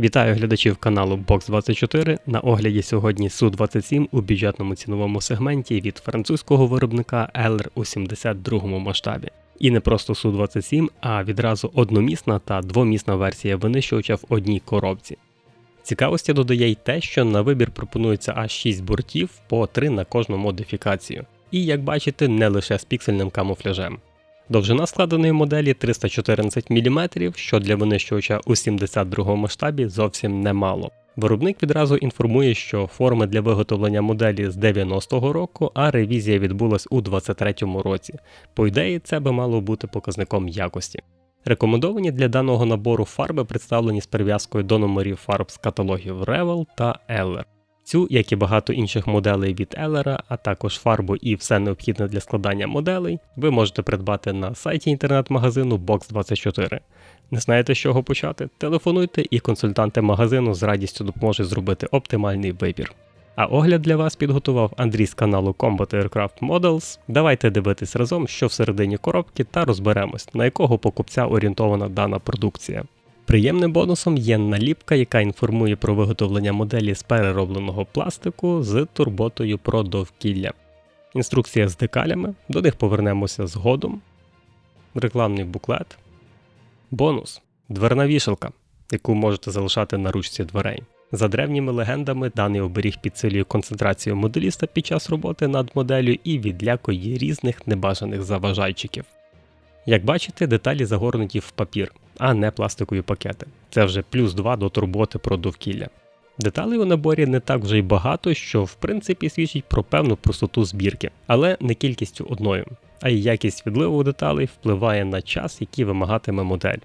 Вітаю глядачів каналу Box24. На огляді сьогодні Су-27 у бюджетному ціновому сегменті від французького виробника Eller у 72 масштабі. І не просто Су-27, а відразу одномісна та двомісна версія винищувача в одній коробці. Цікавості додає й те, що на вибір пропонується аж 6 бортів по 3 на кожну модифікацію. І як бачите, не лише з піксельним камуфляжем. Довжина складеної моделі 314 мм, що для винищувача у 72 масштабі зовсім немало. Виробник відразу інформує, що форми для виготовлення моделі з 90-го року, а ревізія відбулась у 23-му році. По ідеї, це би мало бути показником якості. Рекомендовані для даного набору фарби представлені з прив'язкою до номерів фарб з каталогів Revel та Eller. Цю, як і багато інших моделей від Елера, а також фарбу і все необхідне для складання моделей, ви можете придбати на сайті інтернет-магазину Box24. Не знаєте, з чого почати? Телефонуйте і консультанти магазину з радістю допоможуть зробити оптимальний вибір. А огляд для вас підготував Андрій з каналу Combat Aircraft Models. Давайте дивитись разом, що всередині коробки, та розберемось, на якого покупця орієнтована дана продукція. Приємним бонусом є наліпка, яка інформує про виготовлення моделі з переробленого пластику з турботою про довкілля. Інструкція з декалями, до них повернемося згодом. Рекламний буклет. Бонус. Дверна вішалка, яку можете залишати на ручці дверей. За древніми легендами, даний оберіг підсилює концентрацію моделіста під час роботи над моделлю і відлякує різних небажаних заважайчиків. Як бачите, деталі загорнуті в папір, а не пластикові пакети. Це вже плюс 2 до турботи про довкілля. Деталей у наборі не так вже й багато, що в принципі свідчить про певну простоту збірки, але не кількістю одною, а й якість відливу деталей впливає на час, який вимагатиме модель.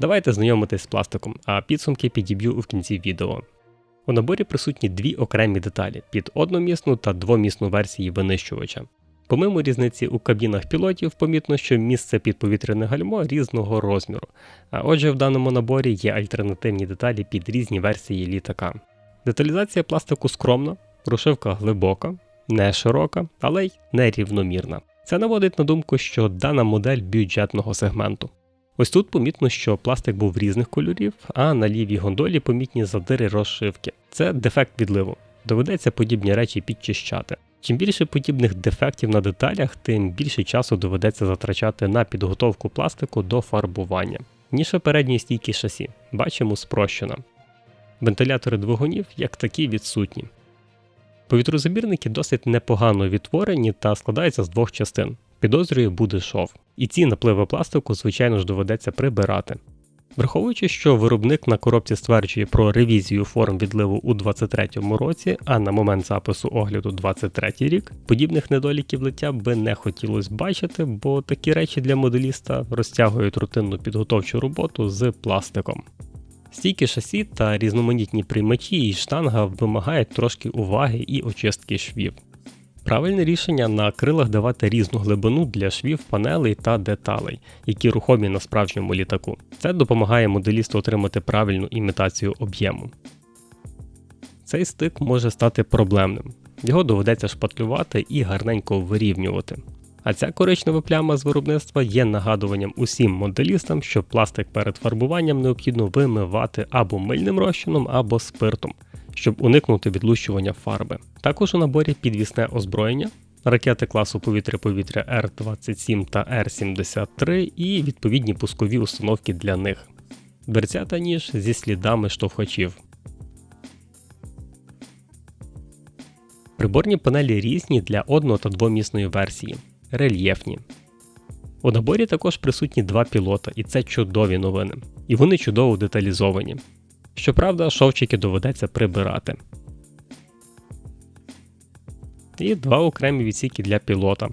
Давайте знайомитись з пластиком, а підсумки підіб'ю в кінці відео. У наборі присутні дві окремі деталі під одномісну та двомісну версії винищувача. Помимо різниці у кабінах пілотів, помітно, що місце під повітряне гальмо різного розміру, а отже, в даному наборі є альтернативні деталі під різні версії літака. Деталізація пластику скромна, прошивка глибока, не широка, але й нерівномірна. Це наводить на думку, що дана модель бюджетного сегменту. Ось тут помітно, що пластик був різних кольорів, а на лівій гондолі помітні задири розшивки. Це дефект відливу. Доведеться подібні речі підчищати. Чим більше подібних дефектів на деталях, тим більше часу доведеться затрачати на підготовку пластику до фарбування. Ніша передньої стійки шасі, бачимо спрощена. Вентилятори двигунів як такі відсутні. Повітрозабірники досить непогано відтворені та складаються з двох частин. Підозрюю, буде шов. І ці напливи пластику, звичайно ж, доведеться прибирати. Враховуючи, що виробник на коробці стверджує про ревізію форм відливу у 2023 році, а на момент запису огляду 23 рік, подібних недоліків лиття би не хотілося бачити, бо такі речі для моделіста розтягують рутинну підготовчу роботу з пластиком. Стійки шасі та різноманітні приймачі і штанга вимагають трошки уваги і очистки швів. Правильне рішення на крилах давати різну глибину для швів, панелей та деталей, які рухомі на справжньому літаку. Це допомагає моделісту отримати правильну імітацію об'єму. Цей стик може стати проблемним, його доведеться шпатлювати і гарненько вирівнювати. А ця коричнева пляма з виробництва є нагадуванням усім моделістам, що пластик перед фарбуванням необхідно вимивати або мильним розчином, або спиртом щоб уникнути відлущування фарби. Також у наборі підвісне озброєння, ракети класу повітря-повітря Р-27 та Р-73 і відповідні пускові установки для них. Дверця та ніж зі слідами штовхачів. Приборні панелі різні для одно- та двомісної версії, рельєфні. У наборі також присутні два пілота, і це чудові новини. І вони чудово деталізовані. Щоправда, шовчики доведеться прибирати. І два окремі відсіки для пілота.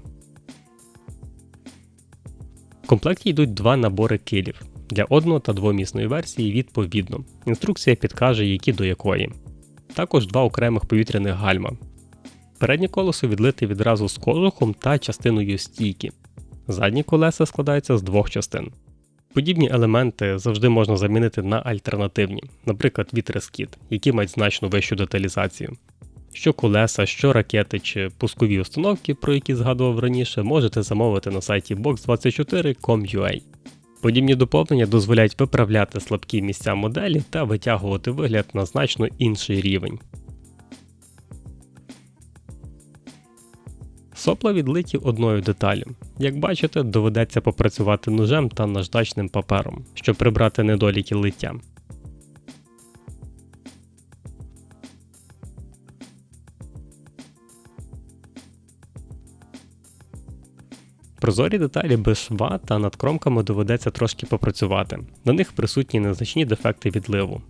В комплекті йдуть два набори килів для одно- та двомісної версії відповідно. Інструкція підкаже, які до якої. Також два окремих повітряних гальма. Переднє колесо відлите відразу з кожухом та частиною стійки. Задні колеса складаються з двох частин. Подібні елементи завжди можна замінити на альтернативні, наприклад, вітрескіт, які мають значно вищу деталізацію. Що колеса, що ракети чи пускові установки, про які згадував раніше, можете замовити на сайті box24.com.ua. Подібні доповнення дозволяють виправляти слабкі місця моделі та витягувати вигляд на значно інший рівень. Сопла відлиті одною деталю. Як бачите, доведеться попрацювати ножем та наждачним папером, щоб прибрати недоліки лиття. Прозорі деталі без шва та над кромками доведеться трошки попрацювати. На них присутні незначні дефекти відливу.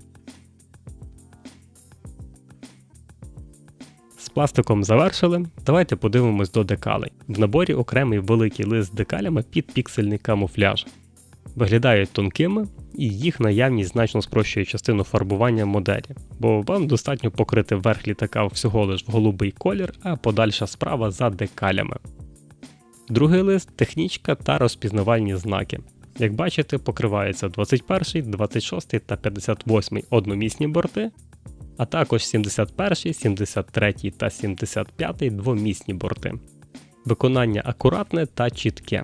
Пластиком завершили. Давайте подивимось до декалей. В наборі окремий великий лист з декалями під піксельний камуфляж. Виглядають тонкими, і їх наявність значно спрощує частину фарбування моделі, бо вам достатньо покрити верх літака всього лиш в голубий колір, а подальша справа за декалями. Другий лист технічка та розпізнавальні знаки. Як бачите, покриваються 21, 26 та 58 одномісні борти, а також 71, 73 та 75 двомісні борти. Виконання акуратне та чітке.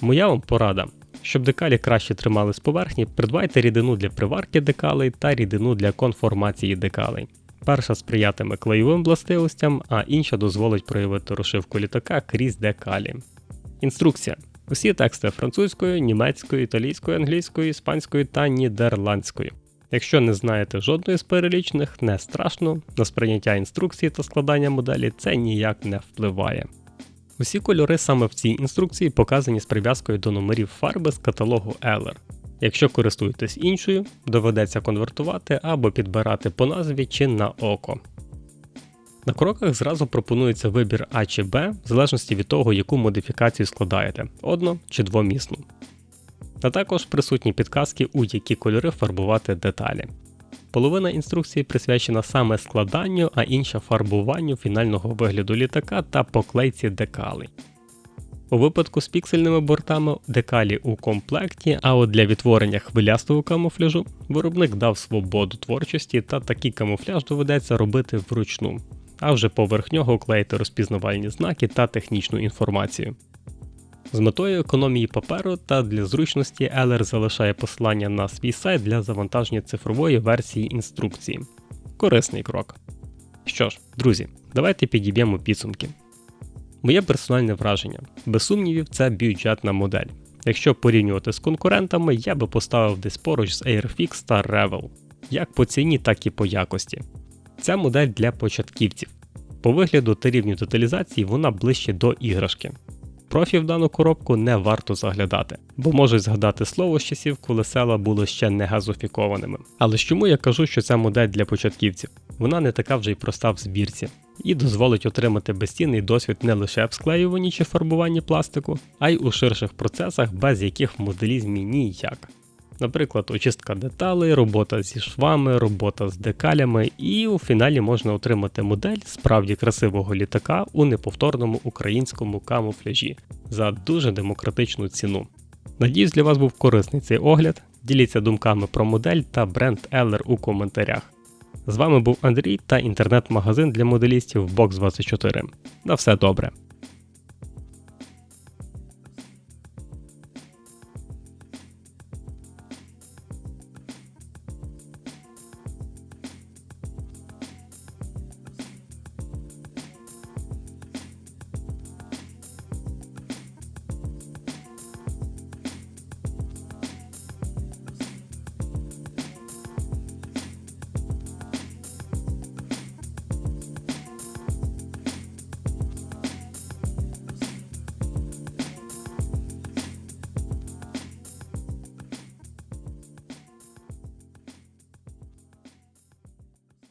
Моя вам порада. Щоб декалі краще тримали з поверхні, придбайте рідину для приварки декалей та рідину для конформації декалей. Перша сприятиме клеєвим властивостям, а інша дозволить проявити розшивку літака крізь декалі. Інструкція. Усі тексти французькою, німецькою, італійською, англійською, іспанською та нідерландською. Якщо не знаєте жодної з перелічних, не страшно, на сприйняття інструкції та складання моделі це ніяк не впливає. Усі кольори саме в цій інструкції показані з прив'язкою до номерів фарби з каталогу Eller. Якщо користуєтесь іншою, доведеться конвертувати або підбирати по назві чи на око. На кроках зразу пропонується вибір А чи Б, в залежності від того, яку модифікацію складаєте одно чи двомісну. А також присутні підказки, у які кольори фарбувати деталі. Половина інструкції присвячена саме складанню, а інша фарбуванню фінального вигляду літака та поклейці декалей. У випадку з піксельними бортами декалі у комплекті, а от для відтворення хвилястого камуфляжу виробник дав свободу творчості та такий камуфляж доведеться робити вручну, а вже поверх нього клеїти розпізнавальні знаки та технічну інформацію. З метою економії паперу та для зручності Eller залишає посилання на свій сайт для завантаження цифрової версії інструкції. Корисний крок. Що ж, друзі, давайте підіб'ємо підсумки. Моє персональне враження. Без сумнівів, це бюджетна модель. Якщо порівнювати з конкурентами, я би поставив десь поруч з Airfix та Revel, як по ціні, так і по якості. Ця модель для початківців. По вигляду та рівню деталізації вона ближче до іграшки. Профі в дану коробку не варто заглядати, бо можуть згадати слово з часів, коли села були ще не газофікованими. Але ж чому я кажу, що ця модель для початківців? Вона не така вже й проста в збірці, і дозволить отримати безцінний досвід не лише в склеюванні чи фарбуванні пластику, а й у ширших процесах, без яких в моделізмі ніяк. Наприклад, очистка деталей, робота зі швами, робота з декалями, і у фіналі можна отримати модель справді красивого літака у неповторному українському камуфляжі за дуже демократичну ціну. Надіюсь, для вас був корисний цей огляд. Діліться думками про модель та бренд Eller у коментарях. З вами був Андрій та інтернет-магазин для моделістів Box24. На все добре!